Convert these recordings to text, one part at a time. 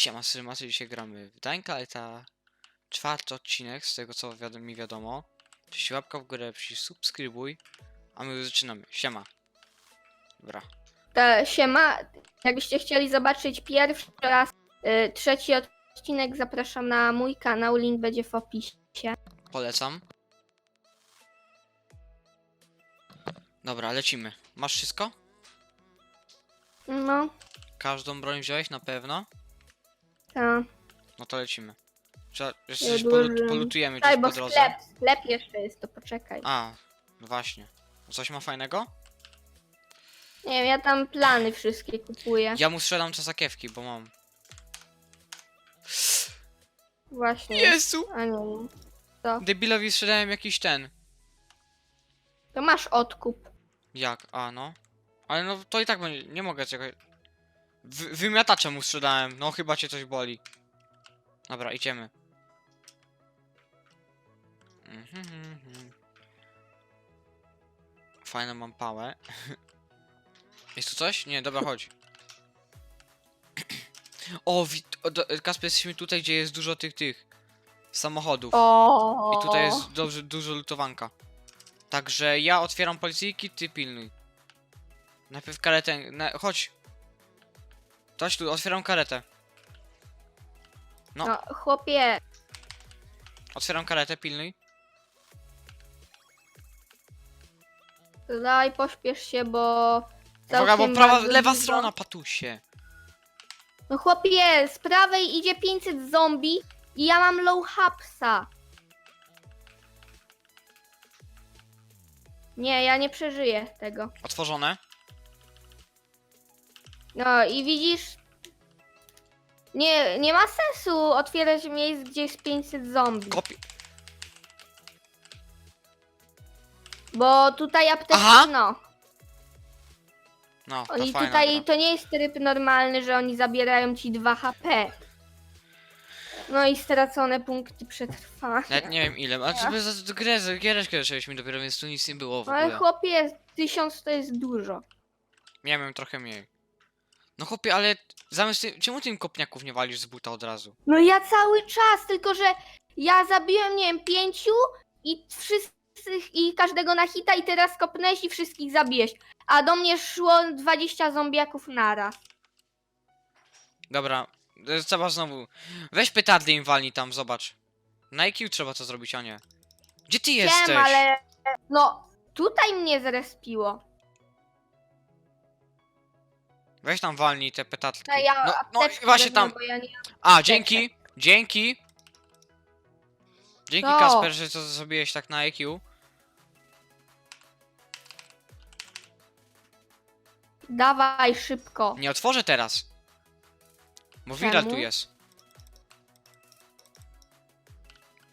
Siema, Syrymasy, dzisiaj gramy w Dańka, ale ta czwarty odcinek, z tego co wiadomo, mi wiadomo. Jeśli łapka w górę, przycisk subskrybuj, a my już zaczynamy. Siema. Dobra. To siema, jakbyście chcieli zobaczyć pierwszy raz y, trzeci odcinek, zapraszam na mój kanał, link będzie w opisie. Polecam. Dobra, lecimy. Masz wszystko? No, Każdą broń wziąłeś na pewno? To. No to lecimy. Trzeba, jeszcze coś polut, polutujemy gdzieś bo po drodze. sklep, sklep jeszcze jest, to poczekaj. A, no właśnie. Coś ma fajnego? Nie wiem, ja tam plany wszystkie kupuję. Ja mu strzelam czasakiewki, bo mam. Właśnie. Jezu! A nie wiem. Debilowi sprzedałem jakiś ten. To masz odkup. Jak? A no. Ale no to i tak będzie. Nie mogę czegoś. Wy, wymiataczem mu sprzedałem. No chyba cię coś boli. Dobra, idziemy. Mhm, mhm. Fajną mam pałę. Jest tu coś? Nie, dobra, chodź. O, Kasper, jesteśmy tutaj, gdzie jest dużo tych, tych samochodów. O. I tutaj jest dobrze, dużo lutowanka. Także ja otwieram policyjki, ty pilnuj. Najpierw karetę. Na, chodź. Chodź tu, otwieram karetę. no. No, chłopie, Otwieram karetę, pilnuj. daj, pośpiesz się, bo... Uwaga, bo całkiem prawa, bardzo lewa dużo- strona, patusie. No chłopie, z prawej idzie 500 zombie i ja mam low hapsa. Nie, ja nie przeżyję tego. Otworzone. No i widzisz... Nie, nie ma sensu otwierać miejsc, gdzie jest 500 zombie. Kopi. Bo tutaj apteczka, Aha! no. No, to Oni fajna tutaj, gra. to nie jest tryb normalny, że oni zabierają ci 2 HP. No i stracone punkty przetrwania. Nawet nie wiem ile, ale to za to grę, za giereczkę zaczęliśmy dopiero, więc tu nic nie było w No ale ogóle. chłopie, 1000 to jest dużo. Miałem trochę mniej. No chłopie, ale zamiast ty, czemu tym kopniaków nie walisz z buta od razu? No ja cały czas, tylko że ja zabiłem, nie wiem, pięciu i wszyscy i każdego na hita i teraz kopnęłeś i wszystkich zabijesz. A do mnie szło 20 zombiaków naraz. Dobra, e, trzeba znowu. Weź petardy im walnij tam, zobacz. Na IQ trzeba to zrobić, a nie. Gdzie ty jesteś? Wiem, ale no tutaj mnie zrespiło. Weź tam walnij te petardki. No ja No, no właśnie wezmę, tam. Bo ja nie... A, dzięki, dzięki. Dzięki Co? Kasper, że to zrobiłeś tak na IQ. Dawaj szybko. Nie otworzę teraz. Bo viral tu Czemu? jest.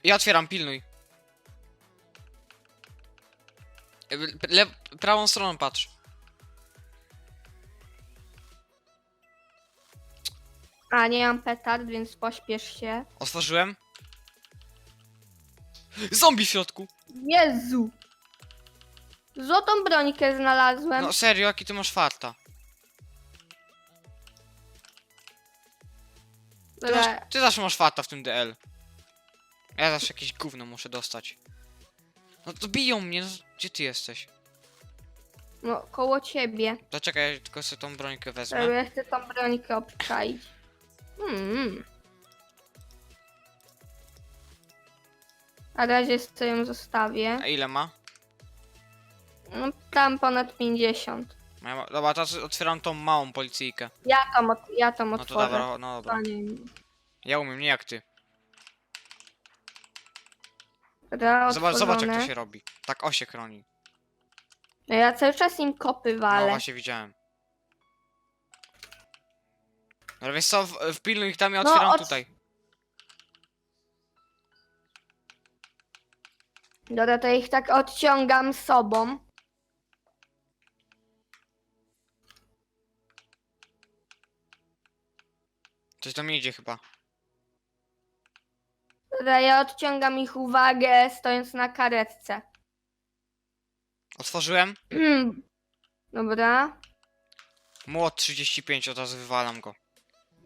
Ja otwieram, pilnuj. Le prawą stroną patrz. A nie mam petard, więc pośpiesz się. Otworzyłem. Zombie w środku! Jezu! Złotą brońkę znalazłem. No serio, jaki ty masz farta? Ty, Dobra, masz, ty zawsze masz farta w tym DL. Ja zawsze jakieś gówno muszę dostać. No to biją mnie, no, gdzie ty jesteś? no koło ciebie. To czekaj, ja tylko sobie tą brońkę wezmę. Ja chcę tą brońkę obczaić. Hmm. Na razie sobie ją zostawię. A ile ma? No, tam ponad 50. Ja ma- Dobra, teraz otwieram tą małą policyjkę. Ja tam, ot- ja tam No to otworzę. dobra, no dobra. Panie. Ja umiem, nie jak ty. Dobra, Zobacz, zobacz jak to otworzone. się robi. Tak o się chroni. No ja cały czas im kopy No walę. właśnie widziałem. No wiesz co, w- wpilnuj ich tam, ja No, otwieram od- tutaj. Dobra, to ich tak odciągam sobą. Coś mnie idzie chyba. Dobra, ja odciągam ich uwagę stojąc na karetce. Otworzyłem. Dobra. Młot 35, od razu wywalam go.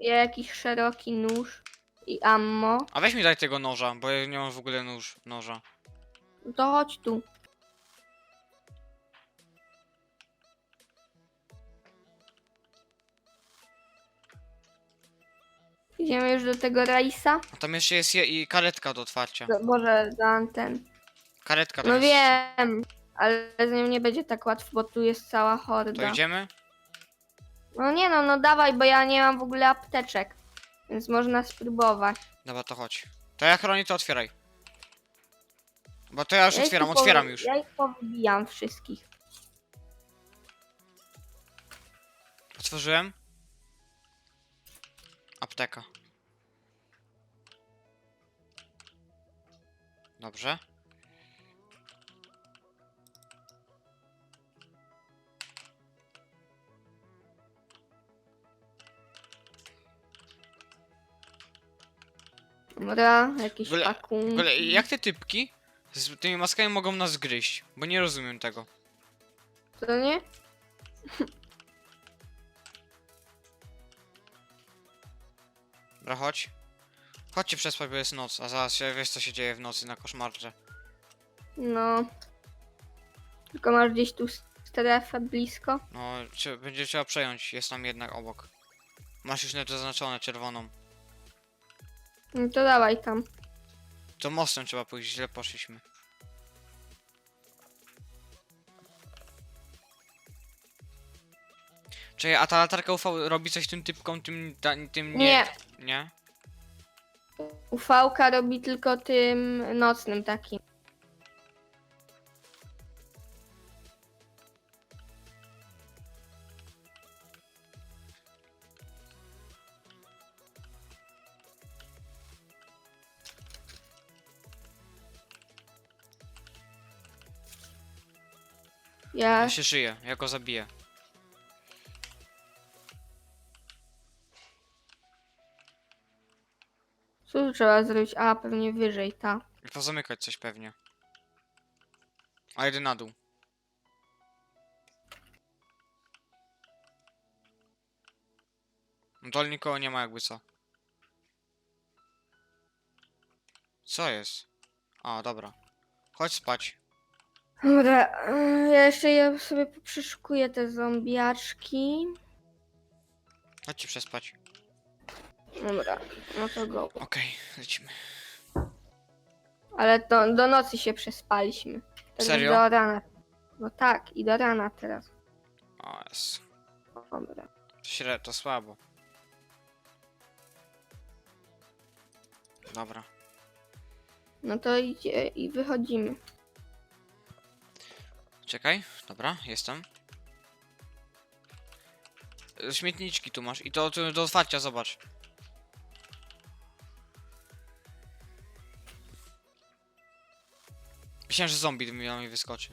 Jakiś szeroki nóż i ammo. A weź mi daj tego noża, bo ja nie mam w ogóle nóż, noża. No To chodź tu. Idziemy już do tego rajsa. A tam jeszcze jest je, i karetka do otwarcia. Do, Boże, do anten. Karetka tam No jest. wiem, ale z nią nie będzie tak łatwo, bo tu jest cała To horda. idziemy? No nie no, no dawaj, bo ja nie mam w ogóle apteczek. Więc można spróbować. Dobra, to chodź. To ja chroni, to otwieraj. Bo to ja już Ja ich otwieram, tu otwieram już. Ja ich powybijam wszystkich. Otworzyłem. Apteka. Dobrze. Dobra, jakieś W ogóle- pakunki. W ogóle, jak te typki z tymi maskami mogą nas gryźć? Bo nie rozumiem tego. To nie? Dobra, chodź. Chodźcie przespać, bo jest noc, a zaraz się, wiesz co się dzieje w nocy na koszmarze. No. Tylko masz gdzieś tu strefę blisko. No, będzie trzeba przejąć, jest tam jednak obok. Masz już net zaznaczone czerwoną. No to dawaj tam. To mostem trzeba pójść, źle poszliśmy. Czekaj, a ta latarka UV robi coś tym typkom, tym, tym nie... Nie. Nie? UV-ka robi tylko tym nocnym takim. Ja Ja się żyję, ja go zabiję. Co tu trzeba zrobić? A, pewnie wyżej, ta. I pozamykać coś pewnie. A jedę na dół. Dol nikogo nie ma jakby co. Co jest? A, dobra. Chodź spać. Dobra, yy, ja jeszcze je sobie przeszukuję te zombiaczki. Chodźcie przespać. Dobra, no to go. Okej, lecimy. Ale to do nocy się przespaliśmy. Teraz Serio? Do rana. No tak, i do rana teraz. O, jest. Dobra. To średnio, to słabo. Dobra. No to idzie i wychodzimy. Czekaj, dobra, jestem. Śmietniczki tu masz i to, to do otwarcia, zobacz. Myślałem, że zombie mi mi wyskoczy.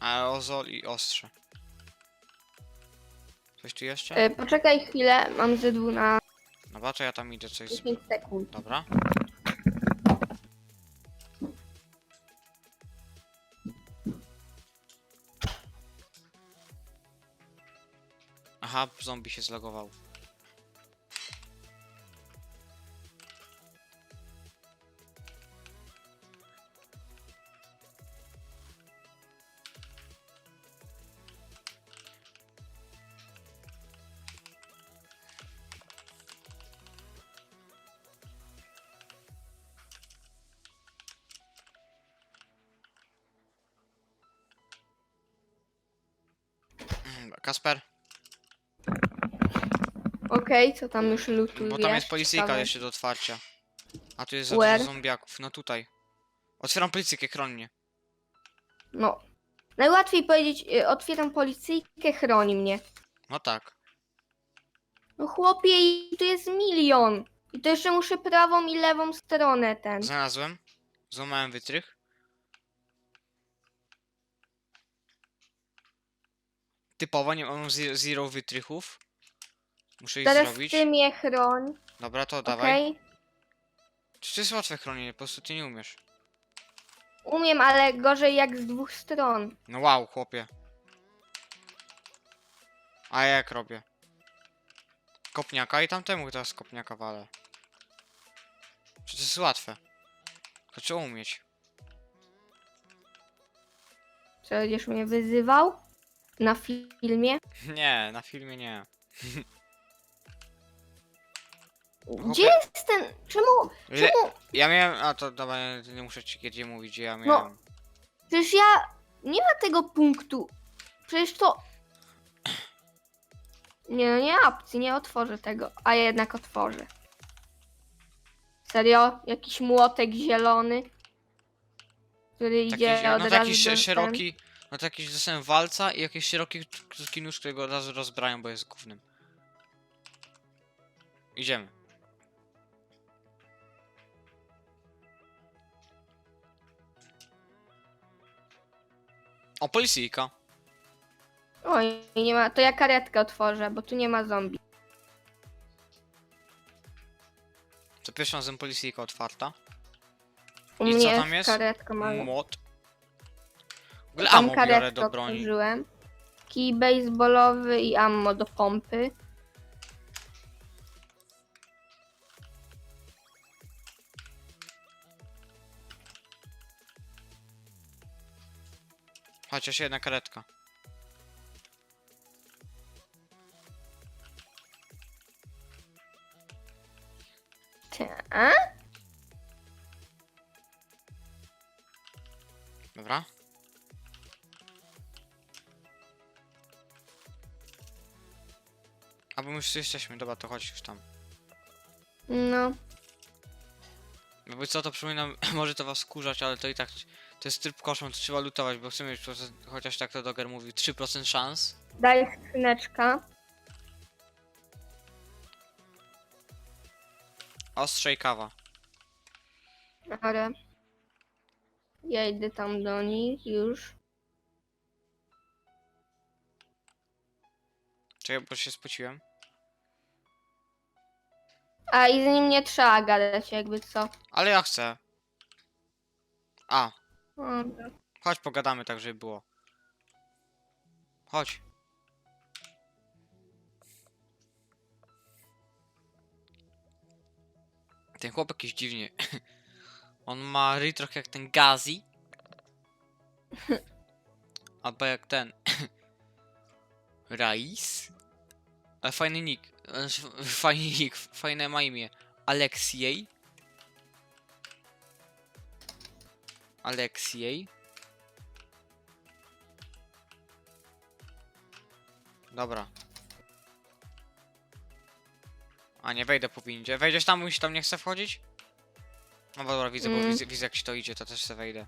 Aerozol i ostrze. Coś tu jeszcze? E, poczekaj chwilę, mam ze dwu na Dobra, to ja tam idę coś z... 10 sekund. Dobra. Zombie się zlogował. Mm, Kasper, Okej, co tam już lutujesz? bo tam jest policyjka jeszcze do otwarcia. A tu jest za Where? dużo zombiaków. No tutaj. Otwieram policyjkę, chroń mnie. No. Najłatwiej powiedzieć, y, otwieram policyjkę, chroni mnie. No tak. No chłopie, i tu jest milion. I to jeszcze muszę prawą i lewą stronę ten. Znalazłem. Złamałem wytrych. Typowo nie mam ze- zero wytrychów. Muszę ich Teraz zrobić. ty mnie chroń, Dobra, to dawaj. okej? Czy to jest łatwe chronienie, po prostu ty nie umiesz. Umiem, ale gorzej jak z dwóch stron. No wow, chłopie. A ja jak robię? Kopniaka i tamtemu teraz kopniaka walę. Przecież to jest łatwe. Tylko trzeba umieć. Co będziesz mnie wyzywał? Na filmie? Nie, na filmie nie. Gdzie jest ten... Czemu... Czemu... ja miałem. A to dobra, nie- nie muszę ci kiedy mówić, gdzie ja No. miałem. Przecież ja... Nie ma tego punktu. Przecież to... Nie, no nie ma opcji, nie otworzę tego. A ja jednak otworzę. Serio? Jakiś młotek zielony? Który Taki, idzie od no razu taki sze- szeroki. No taki dostałem walca i jakiś szeroki krótki nóż, którego od razu rozbrają, bo jest głównym. Idziemy. O, policyjka. Oj, nie ma... To ja karetkę otworzę, bo tu nie ma zombie. To pierwszym razem policyjka otwarta. U I co mnie tam jest? karetka ma... Młot. W ogóle Tam ammo biorę karetkę do broni. otworzyłem. Kij baseballowy i ammo do pompy. Chociaż jedna karetka. Ta? Dobra. A bo my już jesteśmy, dobra, to chodź już tam. No. Jakby co, to przypominam, może to was skurzać, ale to i tak, to jest tryb koszą, to trzeba lutować, bo chcemy mieć, procent- chociaż tak to Doger mówi, 3% szans. Daj skrzyneczka. Ostrze i kawa. Ale ja idę tam do nich już. Czekaj, bo się spociłem. A i z nim nie trzeba gadać, jakby co. Ale ja chcę. A, Chodź pogadamy tak, żeby było. Chodź. Ten chłopak jakiś dziwnie. On ma ryj trochę jak ten Gazi. Albo jak ten. Rais. Ale fajny nick. Znaczy, Fajny nick, fajne ma imię. Aleksiej. Aleksiej. Dobra. A nie wejdę po windzie. Wejdziesz tam, musisz tam nie chce wchodzić? No dobra, widzę, bo Mm. widzę, widzę jak ci to idzie, to też se wejdę.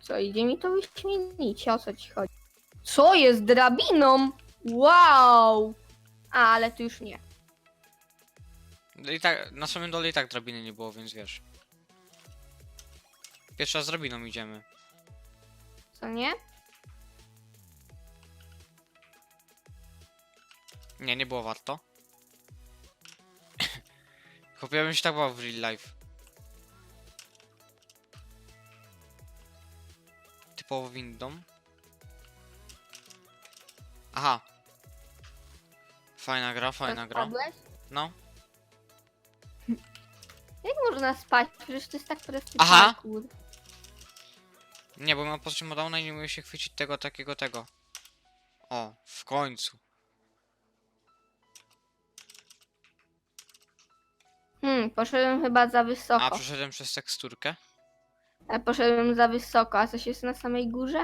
Co, idzie mi to wyśmienicie, o co ci chodzi? Co jest drabiną? Wow! A, ale tu już nie. No I tak, na samym dole i tak drabiny nie było, więc wiesz. Pierwsza z drabiną idziemy. Co nie? Nie, nie było warto. Chłopie, bym się tak bał w real life. Typowo windą. Aha. Fajna gra, fajna gra. Spadłeś? No. Jak można spać? Przecież to jest tak prosty Aha. parkour. Nie, bo mam postać modalna i nie umiem się chwycić tego, takiego, tego. O, w końcu. Hmm, poszedłem chyba za A, wysoko. przeszedłem przez teksturkę? A poszedłem za wysoko, a coś jest na samej górze?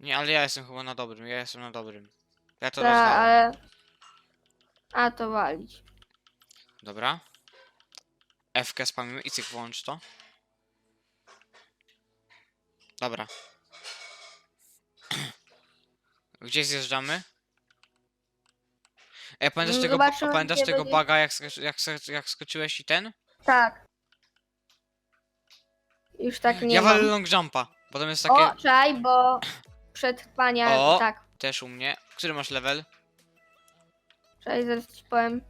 Nie, ale ja jestem chyba na dobrym, ja jestem na dobrym. Ja to Ta, ale... A, to walić. Dobra. F-kę spamimy i cyk włącz to. Dobra. Gdzie zjeżdżamy? Ej, pamiętasz Mm, tego, zobaczymy, pamiętasz gdzie tego będzie- baga, jak, sk- jak, sk- jak skoczyłeś i ten? Tak. Już tak nie ja mam. walę long jumpa. Potem jest takie... O, czaj, bo przetrwania, O. tak. Też u mnie. Który masz level? Czaj, zaraz ci powiem.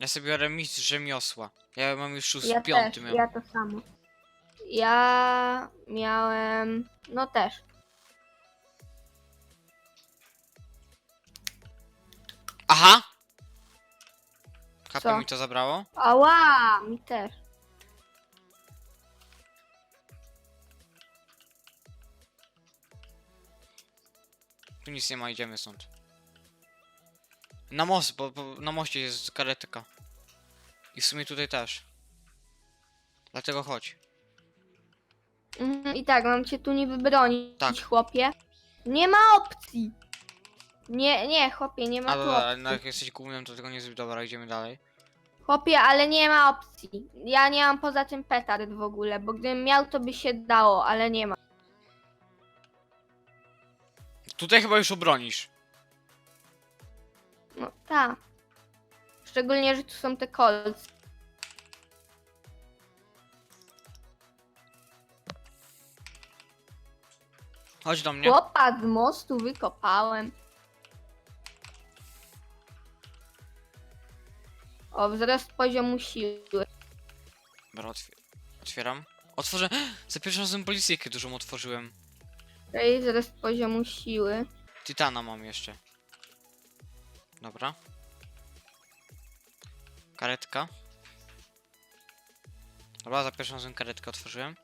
Ja sobie biorę mistrz rzemiosła. Ja mam już szósty, Ja piąty też, miałem. ja to samo. Ja miałem. No też. Aha! HP Co? mi to zabrało? Ała, mi też. Tu nic nie ma, idziemy stąd. Na most, bo, bo na moście jest karetka. I w sumie tutaj też. Dlatego chodź. Mhm, I tak, mam cię tu niby bronić, Tak. chłopie. Nie ma opcji. Nie, nie, chłopie, nie ma A tu dobra, opcji. no jak jesteś głównym, to tego nie zbyt dobra, idziemy dalej. Chłopie, ale nie ma opcji. Ja nie mam poza tym petard w ogóle, bo gdybym miał, to by się dało, ale nie ma. Tutaj chyba już obronisz. No tak. Szczególnie, że tu są te kolce. Chodź do mnie. Chłopa z mostu wykopałem. O, wzrost poziomu siły. Dobra, otwier otwieram. Otworzę. Za pierwszym razem policyjkę dużą otworzyłem. Tutaj wzrost poziomu siły. Titana mam jeszcze. Dobra. Karetka. Dobra, za pierwszym razem karetkę otworzyłem.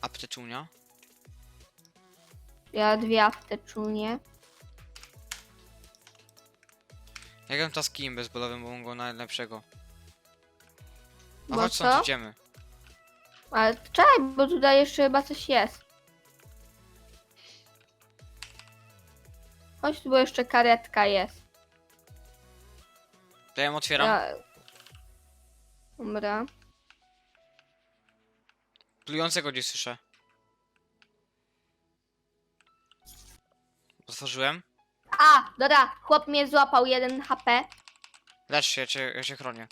Apteczunia. Ja dwie apteczunie. Ja gram taskiem bezbolowym, bo mam go najlepszego. A Bo chodź co? stąd idziemy. Ale czekaj, bo tutaj jeszcze chyba coś jest. Chodź tu, bo jeszcze karetka jest. To ja ją otwieram. Ja... Dobra. Plującego gdzieś słyszę. Otworzyłem. A, dobra, chłop mnie złapał, jeden HP. Lecz się, ja cię, ja cię chronię.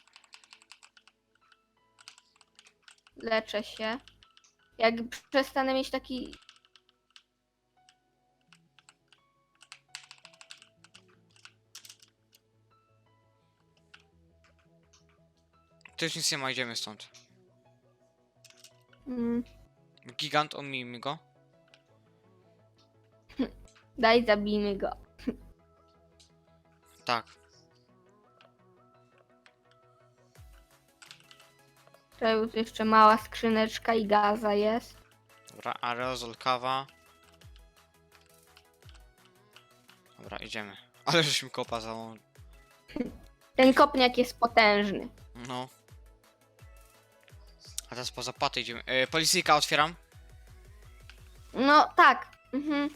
Leczę się. Jak przestanę mieć taki... Tu już nic nie ma, idziemy stąd. Mm, Gigant, omijmy go. daj, zabijmy go. Tak. Tutaj tu jeszcze mała skrzyneczka i gaza jest. Dobra, aerozol, kawa. Dobra, idziemy. Ale żeśmy kopa za... Ten kopniak jest potężny. No. A teraz poza paty idziemy. E, policyjka otwieram. No tak. Mhm.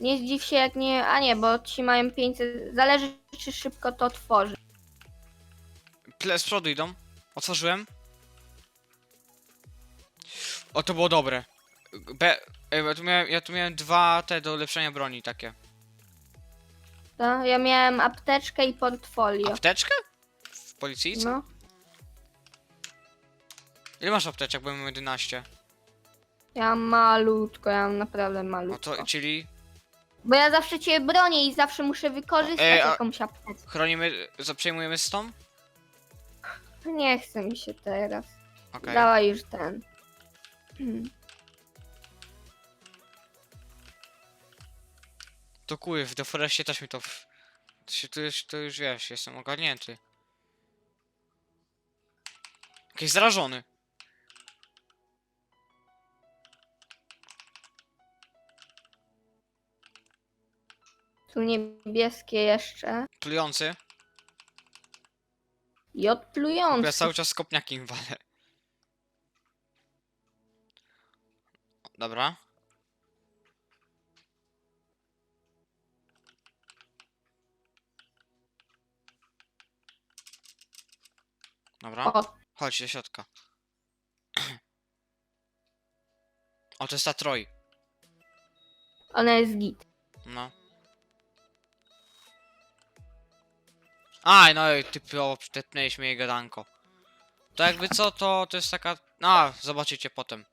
Nie zdziw się jak nie. A nie, bo ci mają 500. Zależy czy szybko to tworzy. Ple z przodu idą. Otworzyłem. O, to było dobre. Be... e, Ja tu, miałem, ja tu miałem dwa te do ulepszenia broni takie. To ja miałem apteczkę i portfolio. Apteczkę? W policyjce? No. Ile masz apteczek? Bo ja mam 11. Ja mam malutko, ja mam naprawdę No malutko. to, czyli Bo ja zawsze cię bronię i zawsze muszę wykorzystać Ej, a- jakąś apteczkę. chronimy, za- przejmujemy z tą? Nie chce mi się teraz. Okej. Dawaj już ten. To kuj, w deforestie też mi to... W... To, się, to, już, to już wiesz, jestem ogarnięty. Jakiś zarażony. Tu niebieskie jeszcze. Plujący. I Ja odplujący. cały czas kopniaki im walę. Dobra. Dobra. O, Chodź do środka. O, to jest ta troj. ona jest git. No. Aj, no i typowo przytepnęliśmy jej gadanko. To jakby co, to, to jest taka... A, zobaczycie potem.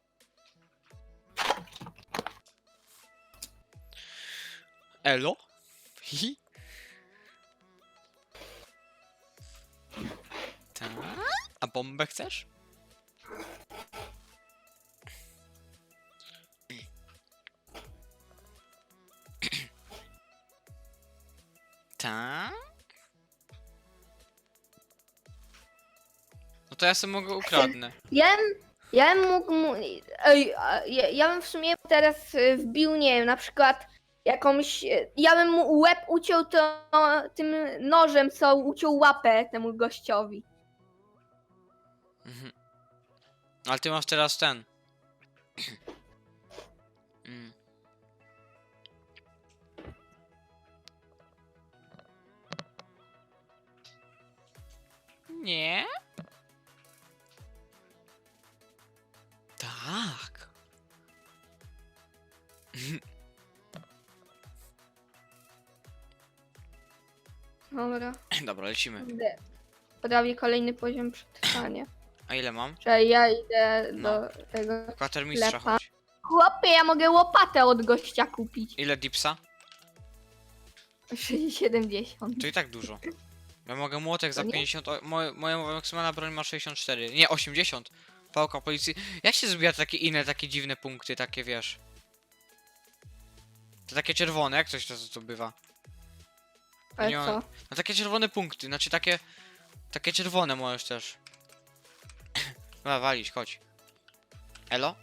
Elo? Tak. A bombę chcesz? Tak? To ja sobie mogę ukradnę. Ja bym, ja bym mógł mu... Ej, a ja, ja bym w sumie teraz y, wbił, nie wiem, na przykład jakąś... y, Ja bym mu łeb uciął to, tym nożem, co uciął łapę temu gościowi. Mhm. Ale ty masz teraz ten. Mm. Nie? Dobra. Lecimy. Idę. Kolejny poziom przetrwania. A ile mam? Czyli ja idę No. do tego... Kwatermistrza Lepa. chodź. Chłopie, ja mogę łopatę od gościa kupić. Ile dipsa? 70. To i tak dużo. Ja mogę młotek za To nie? 50. O, moje, moja maksymalna broń ma 64. Nie, 80. Pałka policji. Jak się zbija takie inne, takie dziwne punkty, takie wiesz? To takie czerwone, jak coś to, to bywa? Ale nie co? No takie czerwone punkty, znaczy takie. Takie czerwone możesz też. Dobra, walić, chodź. Elo?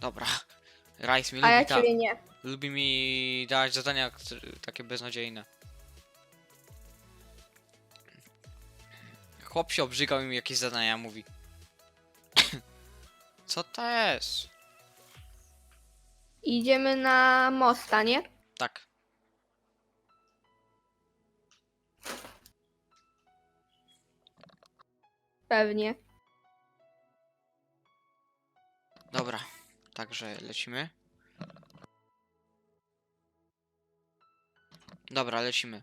Dobra. Rice mi A ja lubi, ciebie nie. lubi mi dać zadania które- takie beznadziejne. Chłop się obrzygał i mi jakieś zadania mówi. Co to jest? Idziemy na mosta, nie? Tak. Pewnie. Dobra. Także lecimy. Dobra, lecimy.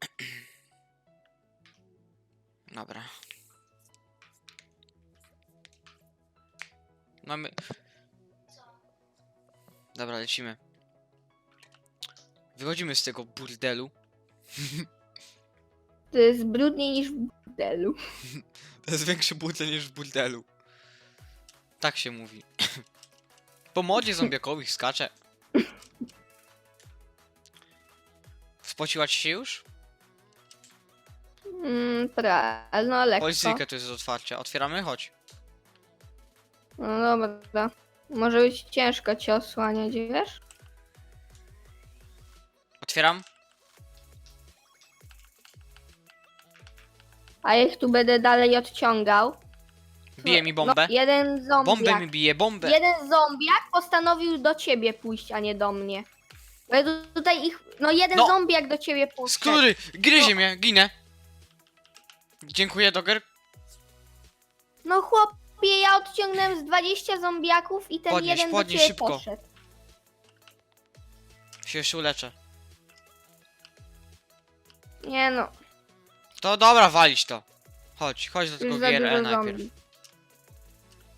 Dobra. Mamy. Dobra, lecimy. Wychodzimy z tego burdelu. To jest brudniej niż w burdelu. To jest większy burdel niż w burdelu. Tak się mówi. Po modzie zombiakowych skacze. Spociła ci się już? Mm, pra, no lekko. Policyjkę tu jest do otwarcia. Otwieramy? Chodź. No dobra. Może być ciężko cię osłaniać, wiesz? Otwieram? A jak tu będę dalej odciągał. Bije mi bombę. No, jeden zombiak. Bombę mi bije, bombę. Jeden zombiak postanowił do ciebie pójść, a nie do mnie. Bo ja tu- tutaj ich. No jeden No. zombiak do ciebie pójść. Skóry! Gryzie mnie, ginę. Dziękuję, Doger. No chłopie, ja odciągnąłem z 20 zombiaków i ten Podnieś, jeden podnieś do ciebie szybko. poszedł. Się jeszcze uleczę. Nie no, To dobra, walić to. Chodź, chodź do już tego za GRE dużo najpierw. zombie.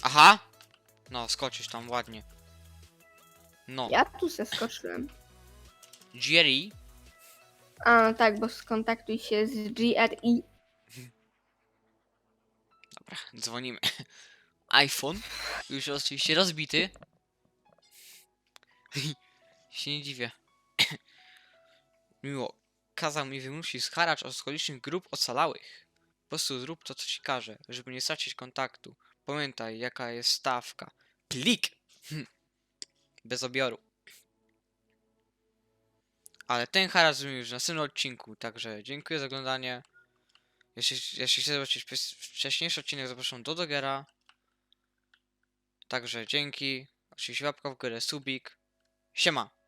Aha! No, skoczysz tam ładnie. No, Ja tu se skoczyłem. Jerry. A no tak, bo skontaktuj się z GRI. Dobra, dzwonimy. iPhone. Już oczywiście rozbity. się nie dziwię. Miło. Kazał mi wymusić haracz od okolicznych grup ocalałych. Po prostu zrób to, co ci każe, żeby nie stracić kontaktu. Pamiętaj, jaka jest stawka. Plik! Hm. Bez obioru. Ale ten haracz zrobimy już w następnym odcinku, także dziękuję za oglądanie. Jeśli, jeśli chcecie zobaczyć wcześniejszy odcinek, zapraszam do Dogera. Także dzięki. Oczywiście łapka w górę, subik. Siema.